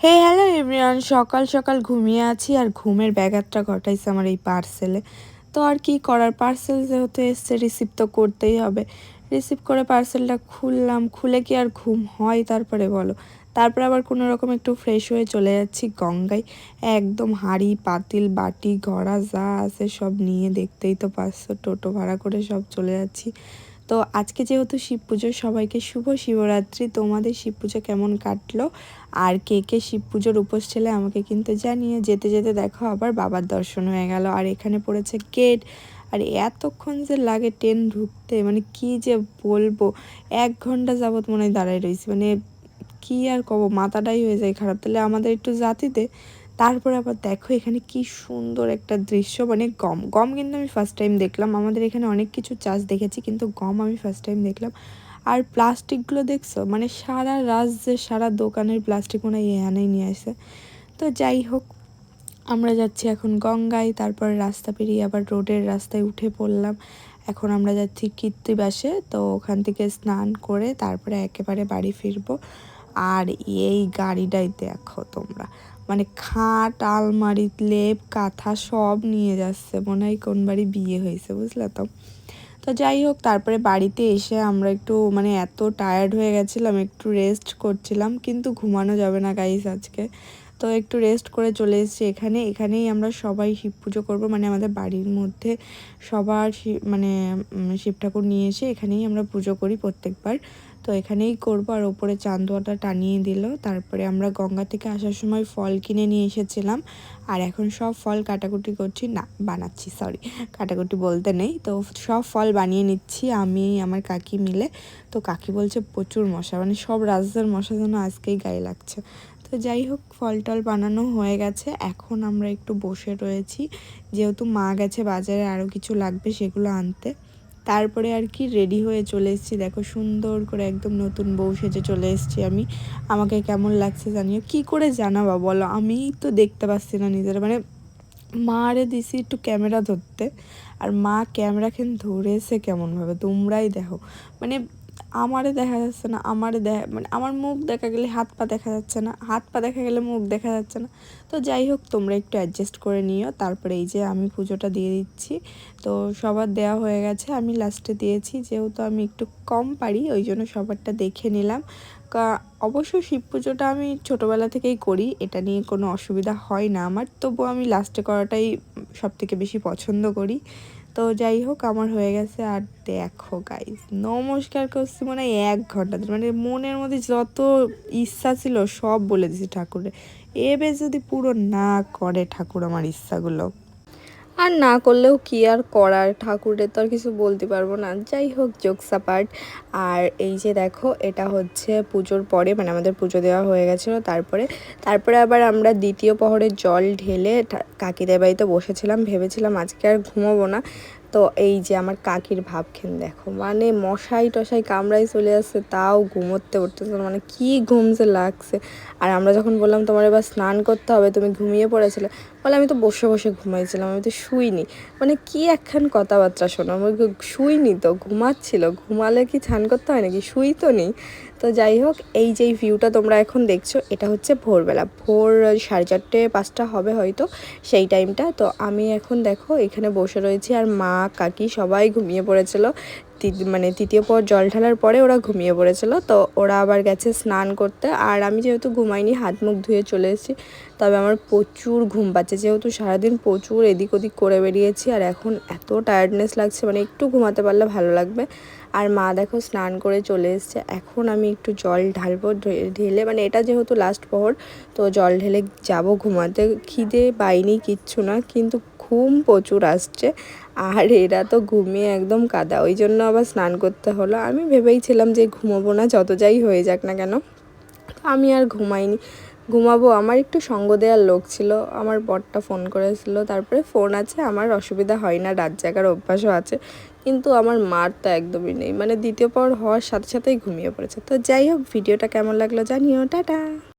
হে hello everyone সকাল সকাল ঘুমিয়ে আছি আর ঘুমের ব্যাঘাতটা ঘটাইছে আমার এই পার্সেলে তো আর কি করার? পার্সেল যেহেতু এসছে রিসিভ তো করতেই হবে। রিসিভ করে পার্সেলটা খুললাম, খুলে কি আর ঘুম হয় তারপরে বলো। তারপরে আবার কোনো রকম একটু ফ্রেশ হয়ে চলে যাচ্ছি গঙ্গায়। একদম হাঁড়ি, পাতিল, বাটি, ঘড়া যা আছে সব নিয়ে দেখতেই তো পারছ, টোটো ভাড়া করে সব চলে যাচ্ছি। তো আজকে যেহেতু শিব পুজো সবাইকে শুভ শিবরাত্রি, তোমাদের শিব পুজো কেমন কাটলো? আর কে কে শিব পুজোর উপোস ছেলে আমাকে কিন্তু জানিয়ে, যেতে যেতে দেখো আবার বাবার দর্শন হয়ে গেল। আর এখানে পড়েছে গেট আর এতক্ষণ যে লাগে ট্রেন ঢুকতে মানে কি যে বলব? এক ঘণ্টা যাবৎ মনে হয় দাঁড়ায় রয়েছি। মানে কি আর কব, মাথাটাই হয়ে যায় খারাপ। তাহলে আমাদের একটু জাতিতে তারপরে আবার দেখো এখানে কি সুন্দর একটা দৃশ্য মানে গম। গম কিন্তু আমি ফার্স্ট টাইম দেখলাম। আমাদের এখানে অনেক কিছু চাষ দেখেছি, কিন্তু গম আমি ফার্স্ট টাইম দেখলাম। আর প্লাস্টিকগুলো দেখছ? মানে সারা রাজ্যে, সারা দোকানের প্লাস্টিক মনে হয় এখানেই নিয়ে আসে। তো যাই হোক, আমরা যাচ্ছি এখন গঙ্গায়, তারপর রাস্তা পেরিয়ে আবার রোডের রাস্তায় উঠে পড়লাম। এখন আমরা যাচ্ছি কীর্তিবাসে, তো ওখান থেকে স্নান করে তারপরে একেবারে বাড়ি ফিরবো। আর এই গাড়িটাই দেখো তোমরা। মানে খাট, আলমারি, লেপ, কাঁথা সব নিয়ে যাচ্ছে। মনে হয় কোন বাড়ি বিয়ে হয়েছে, বুঝলে তো? তো যাই হোক, তারপরে বাড়িতে এসে আমরা একটু মানে এত টায়ার্ড হয়ে গেছিলাম, একটু রেস্ট করছিলাম, কিন্তু ঘুমানো যাবে না গাইস আজকে। তো একটু রেস্ট করে চলে এসেছি এখানে। এখানেই আমরা সবাই শিব পুজো করব মানে আমাদের বাড়ির মধ্যে সবার মানে শিব ঠাকুর নিয়ে এসে এখানেই আমরা পুজো করি প্রত্যেকবার। তো এখানেই করব। আর ওপরে চান্দোয়াটা টানিয়ে দিল। তারপরে আমরা গঙ্গা থেকে আসার সময় ফল কিনে নিয়ে এসেছিলাম। আর এখন সব ফল কাটাকুটি করছি। না, বানাচ্ছি সরি কাটাকুটি বলতে নেই। তো সব ফল বানিয়ে নিচ্ছি আমি, আমার কাকি মিলে। তো কাকি বলছে, প্রচুর মশা। মানে সব রাজ্যের মশা যেন আজকেই গায়ে লাগছে। তো যাই হোক, ফল টল বানানো হয়ে গেছে। এখন আমরা একটু বসে রয়েছি। যেহেতু মা গেছে, বাজারে আরও কিছু লাগবে সেগুলো আনতে। তারপরে আর কি রেডি হয়ে চলে এসেছি। দেখো সুন্দর করে একদম নতুন বউ সেজে চলে এসেছি আমি। আমাকে কেমন লাগছে জানিও? কি করে জানাবা বলো? আমি তো দেখতে পাচ্ছি না নিজের। মানে মারে দিছি একটু ক্যামেরা ধরতে। আর মা ক্যামেরা খেন ধরেছে কেমনভাবে? তোমরাই দেখো। মানে আমারে দেখা যাচ্ছে না, আমারে দেখা মানে আমার মুখ দেখা গেলে হাত পা দেখা যাচ্ছে না, হাত পা দেখা গেলে মুখ দেখা যাচ্ছে না। তো যাই হোক, তোমরা একটু অ্যাডজাস্ট করে নিও। তারপরে এই যে আমি পুজোটা দিয়ে দিচ্ছি। তো সবার দেওয়া হয়ে গেছে, আমি লাস্টে দিয়েছি। যেহেতু আমি একটু কম পারি, ওই জন্য সবারটা দেখে নিলাম। অবশ্য শিব পুজোটা আমি ছোটোবেলা থেকেই করি, এটা নিয়ে কোনো অসুবিধা হয় না আমার। তবুও আমি লাস্টে করাটাই সব থেকে বেশি পছন্দ করি। তো যাই হোক, আমার হয়ে গেছে। আর দেখো গাইজ নমস্কার করছি মনে হয় এক ঘণ্টা মানে মনের মধ্যে যত ইচ্ছা ছিল, সব বলে দিছি ঠাকুরে এবে যদি পুরো না করে ঠাকুর আমার ইচ্ছাগুলো আর না করলেও কি আর করার? ঠাকুরের তো আর কিছু বলতে পারব না। যাই হোক জোকসা পার্ট আর এই যে দেখো, এটা হচ্ছে পুজোর পরে মানে আমাদের পুজো দেওয়া হয়ে গেছিল তারপরে। তারপরে আবার আমরা দ্বিতীয় পহরে জল ঢেলে কাকিদের বাড়িতে বসেছিলাম, ভেবেছিলাম আজকে আর ঘুমোবো না। তো এই যে আমার কাকির ভাব ভাবখেন দেখো মানে মশাই টশাই কামড়াই চলে আসছে, তাও ঘুমোতে উঠতেছে মানে কি ঘুমছে লাগছে। আর আমরা যখন বললাম, তোমার এবার স্নান করতে হবে, তুমি ঘুমিয়ে পড়েছিলে? বলে, আমি তো বসে বসে ঘুমাইছিলাম, আমি তো শুইনি। মানে কি একখান কথাবার্তা শোনো, আমি শুইনি তো, ঘুমাচ্ছিল, ঘুমালে কি স্নান করতে হয় নাকি? শুই তো নেই। তো যাই হোক, এই যে ভিউটা তোমরা এখন দেখছ, এটা হচ্ছে ভোরবেলা। ভোর সাড়ে চারটে, পাঁচটা হবে হয়তো সেই টাইমটা তো আমি এখন দেখো, এখানে বসে রয়েছি আর মা, কাকি সবাই ঘুমিয়ে পড়েছিল। মানে তৃতীয় পর জল ঢালার পরে ওরা ঘুমিয়ে পড়েছিল। তো ওরা আবার গেছে স্নান করতে। আর আমি যেহেতু ঘুমাইনি, হাত মুখ ধুয়ে চলে এসেছি, তবে আমার প্রচুর ঘুম পাচ্ছে। যেহেতু সারাদিন প্রচুর এদিক ওদিক করে বেরিয়েছি, আর এখন এত টায়ার্ডনেস লাগছে মানে একটু ঘুমাতে পারলে ভালো লাগবে। আর মা দেখো স্নান করে চলে এসছে। এখন আমি একটু জল ঢালবো ঢেলে মানে এটা যেহেতু লাস্ট পহর, তো জল ঢেলে যাব ঘুমাতে। খিদে পাইনি, কিচ্ছু না, কিন্তু ঘুম প্রচুর আসছে। আর এরা তো ঘুমিয়ে একদম কাদা, ওই জন্য আবার স্নান করতে হলো। আমি ভেবেইছিলাম যে ঘুমাবো না, যত যাই হয়ে যাক না কেন। আমি আর ঘুমাইনি। ঘুমাবো। আমার একটু সঙ্গ দেওয়ার লোক ছিল। আমার বরটা ফোন করেছিল। তারপরে ফোন আছে। আমার অসুবিধা হয় না। রাত জাগার অভ্যাসও আছে। কিন্তু আমার মার তো একদমই নেই। মানে দ্বিতীয় পর হওয়ার সাথে সাথেই ঘুমিয়ে পড়েছে। তো যাই হোক, ভিডিওটা কেমন লাগল জানিও। টাটা!